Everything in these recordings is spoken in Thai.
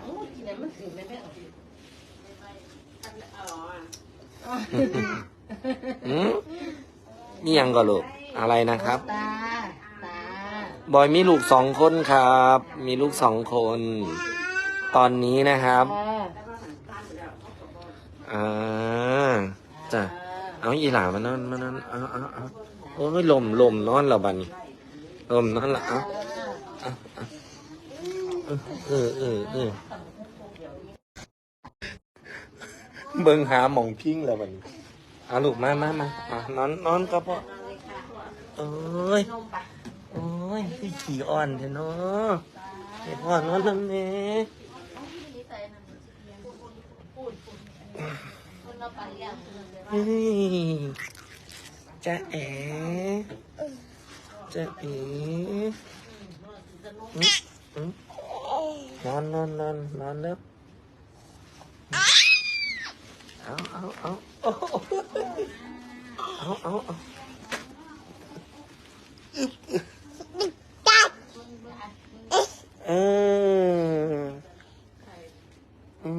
โอ้ยกินอะไรมันถึงไม่ได้อืมนี่ยังก็ลูก อะไรนะครับ ตา ตา บอยมีลูกสองคนครับ มีลูกสองคน ตอนนี้นะครับอ่าอ่าจ้ะเอาอีหลามานอนมานอนเอาเอาเอาโอ้ยลมลมนอนแล้วบัดนี้ลมนอนและเอา เอ เออเออเออเบิ่งหาหมองพิ้งแล้วบัดนี้เอาลูกมามามาอะนอนนอนกับพ่อเอ้ยโอ้ยพี่ขี่อ่อนเถอะเนาะให้พ่อนอนน้ำเน่เฮ้ยจะเอ๋จะเอ๋อ นอนนอนนอนนอนแล้วเอาเอาเอาโอ้โหเอาเอาเอาเอออื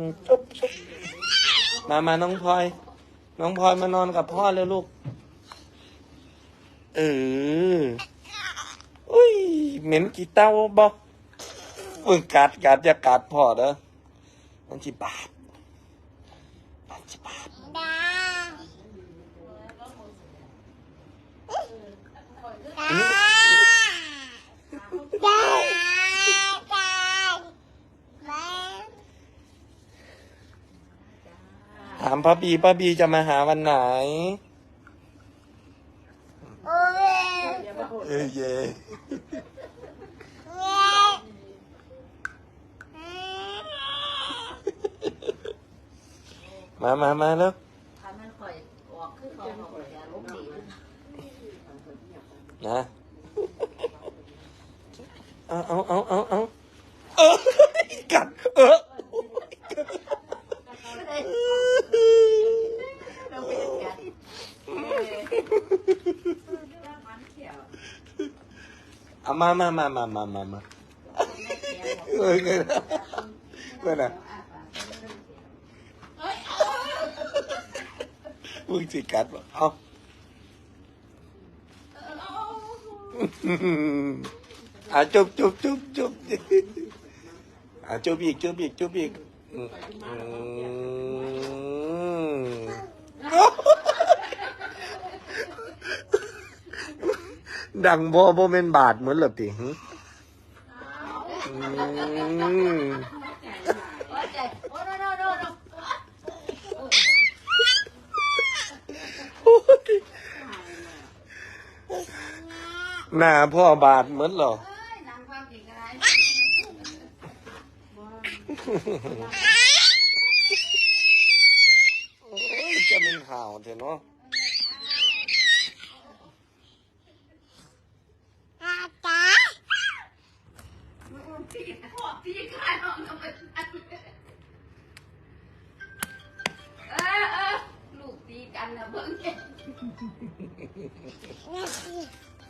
มจุ๊บจุ๊บมามาน้องพลอย น้องพลอยมานอนกับพ่อเลยลูก เออ อุ้ย เหม็นกี่เต้าบอก ฝึกกัดกัดอย่ากัดพ่อเด้อมันจิบาดมันจิบาดถามป้าบีป้าบีจะมาหาวันไหนเอ้ยเย่ มามามาแล้วทำมันข่อยออกคือเขาออกอย่าล้มดีนะ เอาเอาเอาเอาเอาเออกัดเออเราเป็นกันเอามามามามามามามาเออเงินเงินอะ มึงสิกัดบ่เอาอะจุบจุบจุบจุบอะจุบอีกจุบอีกจุบอีกอือืมดังบ่บ่เป็นบาทเหมือนหรอติหึอืม โอ้ยใจโอ้ยโน่โน่โน่ หน้าพ่อบาทเหมือนเหรอนั่งความจริงอะไรโอ้ยจะเป็นห่าวเถอะเนาะ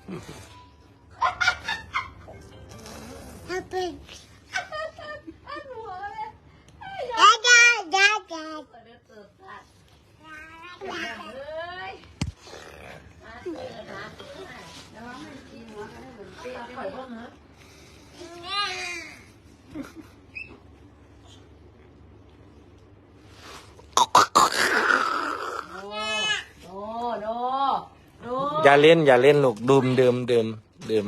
เออเออลูกตีกันนะเบิ่งเองอันหัวเลยเออเดี๋ยวเติบตัดเอ้ยมาเจอนะแล้วมันกินหัวกันได้เหมือนเปรี้ยวข่อยบ้างเหรอ โนโนโน อย่าเล่น อย่าเล่นลูกดื่มดื่มดื่มดื่ม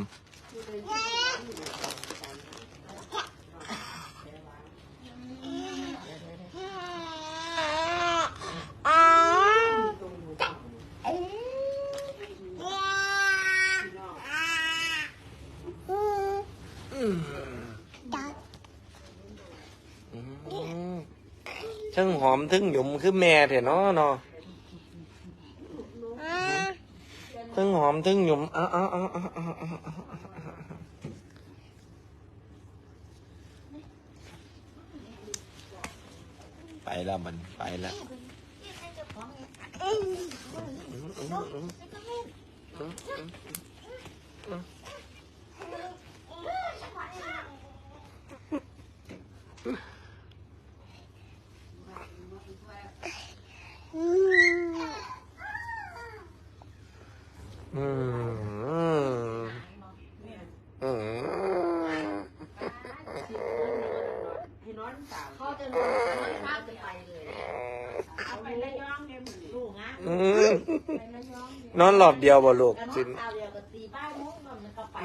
ช่างหอมทึ่งหยุมคือแม่เถอะเนาะเนาะทึ่ง หอมทึ่งหยุมอ้าอ้าอ้าอ้าเอ้าเอ้าเอ้าไปแล้วมันไปแล้ว อืมอืมอืม เขาจะนอนนอนข้ามจะไปเลยเอาไประยองเนี่ยลูก นะอืมไประยองนอนหลอบเดียวบ่ลูกแล้วนอสินข่าวเดียวกับตีบ้านมุกมันก็ไป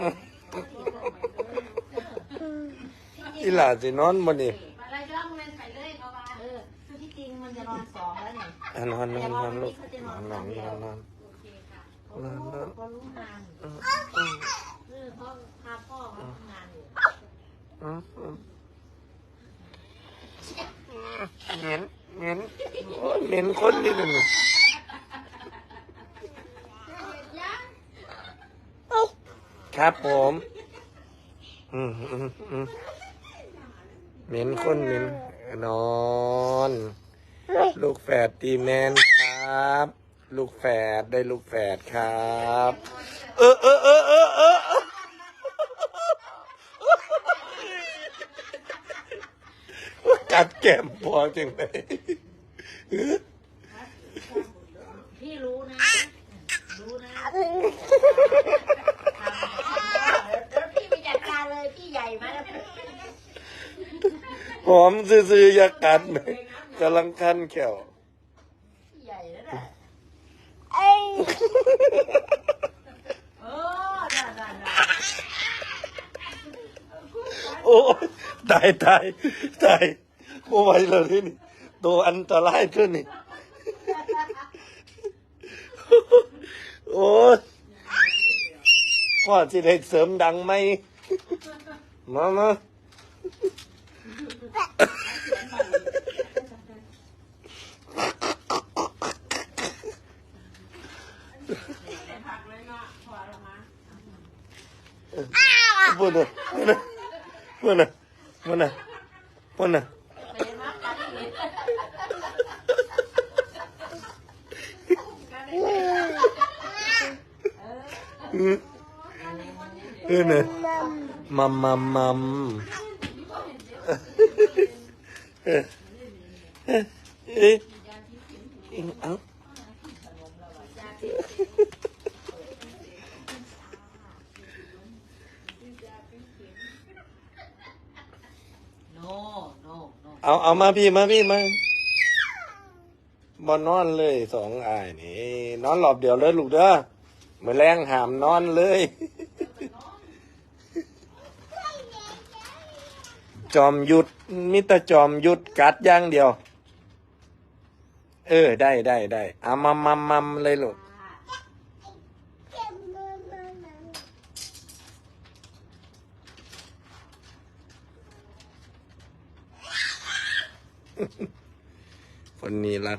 อีหลาสินอนบ่นี่ไประยองมันไปเลยเพราะว่าเออที่จริงมันจะนอนสองแล้วเนี่ยอะนอนนอนนอนลูกนอนนอนนอนนอนโอเคค่ะเขารู้เขารู้งานอืมเออเขาพาพ่อมาทำงานอยู่อืมอืมเหม็นเหม็นโอ้ยเหม็นคนนี่นึง ครับผม อืมอืมอืมเหม็นคนเหม็นนอน ลูกแฝดตีแมนครับ ลูกแฝดได้ลูกแฝดครับ เออเออเออเออเออกัดแก้มพอจังเลยพี่รู้นะ รู้นะแล้วพี่ไปจัดการเลยพี่ใหญ่มาแล้วพี่ หอมซื่อๆอยากัดไหมกำลังคันแขวใหญ่แล้วนะเออน่าน่าน่าโอ้ยตายตายตายโอ้ไหวเลยนี่ตัวอันตรายขึ้นนี่ โอ้ยพ่อจะได้เสริมดังไหม มามา พูดเลยพูดเลยพูดเลยพูดนมากัดเออเนี่ยมัมมัมมัมเออเออเอ๊ะเอ้าโนโนโน เอาเอามาพี่มาพี่มาบอนนอนเลยสองอายนี่นอนหลอบเดียวเลยลูกเด้อมือแรงหามนอนเลย จอมหยุดมิตรจอมหยุดกัดย่างเดียว เออ ได้ได้ได้เอามัมมัมมัมเลยลูก คนนี้ละ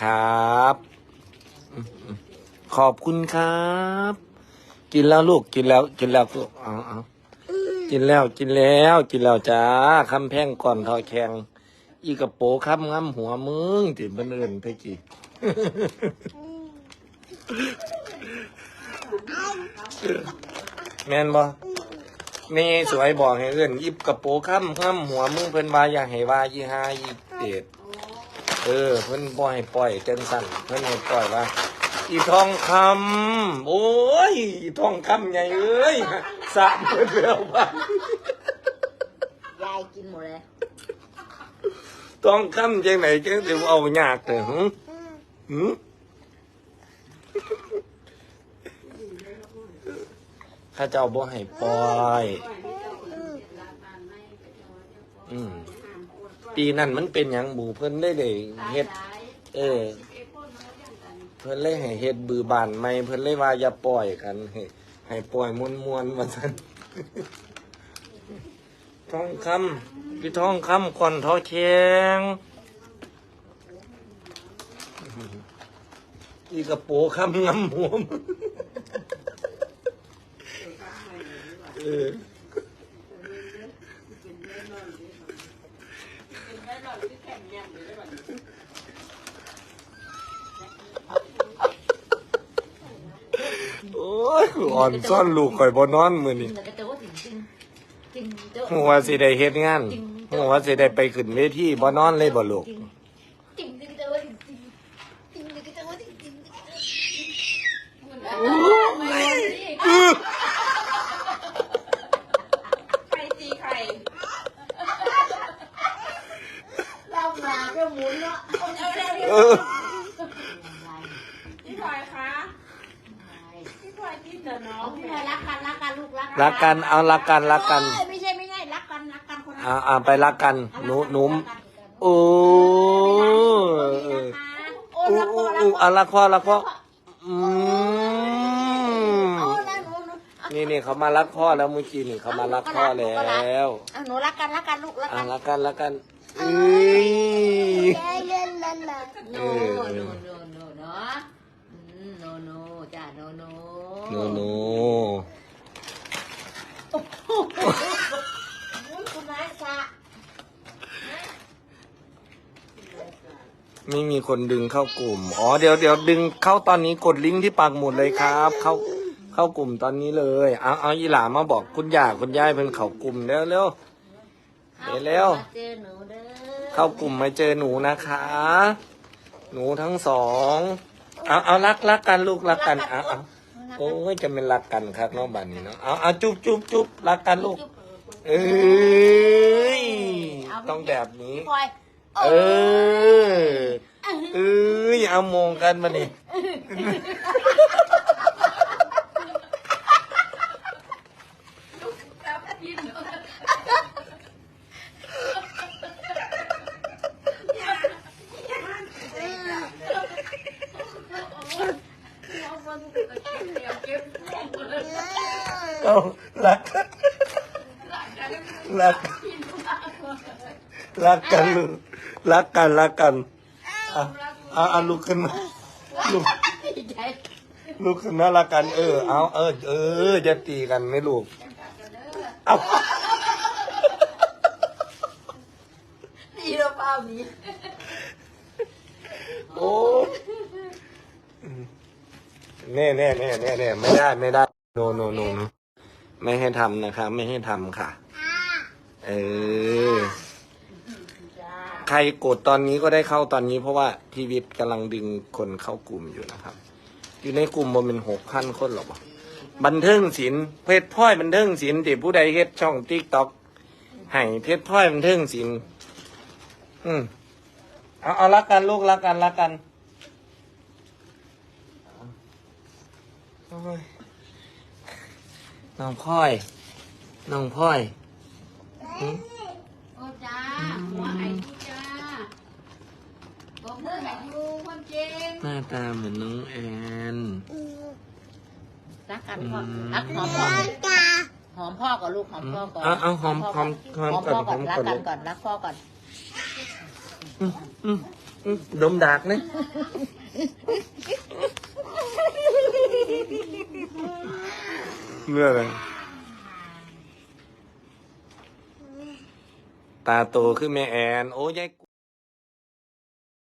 ครับ ขอบคุณครับ กินแล้วลูกกินแล้ว กินแล้วลูกเอาเอากินแล้วกินแล้ว กินแล้วจ้าคำแพงก่อนทอแข็ง อีกระโปคำง้ำหัวมึงที่บันเอินไปกี่แมนบ่นี่สวยบอกให้เอื้อนยิบกระโปงค้ำค้ำหัวมึงเพิ่นว่าอย่าให้ว่ายี่ห้ายี่เด็ดเออ เพิ่นบ่ให้ปล่อยเต้นสั่นเพิ่นให้ปล่อยว่าอีทองคำโอ้ยอีทองคำใหญ่เอ้ยสามเพิ่นแล้วบ้ายายกินหมดเลย ทองคำจังไหนจังสิเอายากเด้อหึหึข้าเจ้าบ่ให้ปล่อย อืมปีนั้นมันเป็นหยังหมูเพิ่นได้เลยเฮ็ด เออ เพิ่นเลยให้เฮ็ดบือบานใหม่เพิ่นเลยว่าอย่าปล่อยกันให้ให้ปล่อยมวนๆว่าซั่น ทองคำพี่ทองคำก่อนทอแข็งอีกระโปงคำงำหัวมเออโอ้ยอ่อนซ่อนลูกข่อยบ่นอนมือนี้แต่ว่าจริงจริงจริงเจ้า หัวสิได้เฮ็ดงานหัวสิได้ไปขึ้นเวทีบ่นอนเลยบ่ลูกจริงจริงจริงเจ้าว่าจริงจริงจริงจริงเจ้าว่าจริงจริงใครตีใครเรามาก็หมุนเนาะเอาเร็วเร็วเออพี่พลอยคะพี่พลอยกินเดี๋ยวน้องพี่พลอยรักกันรักกันลูกรักรักกันเอารักกันรักกัน อ่าอ่าไปรักกันหนูหนูโอ้เออโอ้อู้รักพ่ออู้รักอู้พ่ออะรักพ่อรักพ่ออืมโอ้นะหนูหนูนี่นี่เขามารักพ่อแล้วเมื่อกี้นี่เขามารักพ่อแล้วอะหนูรักกันรักกันลูกรักอ่ากันรักกันรักกันเอ้ยโนโนโนโนเนาะอืมโนโนจ้าโนโน หนูหนู คุณนายสะ ไม่มีคนดึงเข้ากลุ่ม อ๋อ เดี๋ยวเดี๋ยวดึงเข้าตอนนี้กดลิงก์ที่ปักหมุดเลยครับ เข้าเข้ากลุ่มตอนนี้เลย เอาเอาอีหลามาบอกคุณย่าคุณยายเพิ่นเข้ากลุ่มเร็วเร็วเดี๋ยวเร็วเจอหนูเด้อเข้ากลุ่มมาเจอหนูนะคะ หนูทั้งสองเอาเอารักรักกันลูกรักกันเอาเอาโอ้ยจะเป็นรักกันครับน้องบ้านนี้เนาะเอาเอาจุ๊บจุ๊บจุ๊บรักกันลูกเอ้ยต้องแบบนี้ พลอยเออเอ้ยเอามองกันมานี่เอารักรักรักกันลูก รักกันรักกันอะเอาเอาลุกขึ้นมาลุกลุกขึ้นมารักกัน เออ เอาเออ เออจะตีกันไหมลูกเอานี่เราเปล่านี้โอ้แน่แน่แน่แน่แน่ไม่ได้ไม่ได้โนโนโนโนไม่ให้ทำนะครับไม่ให้ทำค่ะ เออ ใครกดตอนนี้ก็ได้เข้าตอนนี้เพราะว่าพีวิทย์กำลังดึงคนเข้ากลุ่มอยู่นะครับ อยู่ในกลุ่มมันเป็นหกพันคนหรอปะบันเทิงศิลป์เพชรพลอยบันเทิงศิลป์ที่ผู้ใดเฮ็ดช่องติ๊กต็อกให้เพชรพลอยบันเทิงศิลป์อืมเอาเอารักกันลูกรักกันรักกันน้องพลอยน้องพลอยอืม โอ้จ้าหัวไอ้ กูจ้าบอกเพื่อนไอ้กูคนเก่งหน้าตาเหมือนน้องแอน รักกันพ่อรักหอมพ่อหอมพ่อก่อนลูกหอมพ่อก่อนเอาเอาหอมหอมหอมหอมก่อนพ่อหก่ออนมรักก่อนกัลูนกก่อนรักพ่อก่อนอืมอืมอืมดมดากนะเมื่อไรตาโตขึ้นแม่แอน โอ้ยาย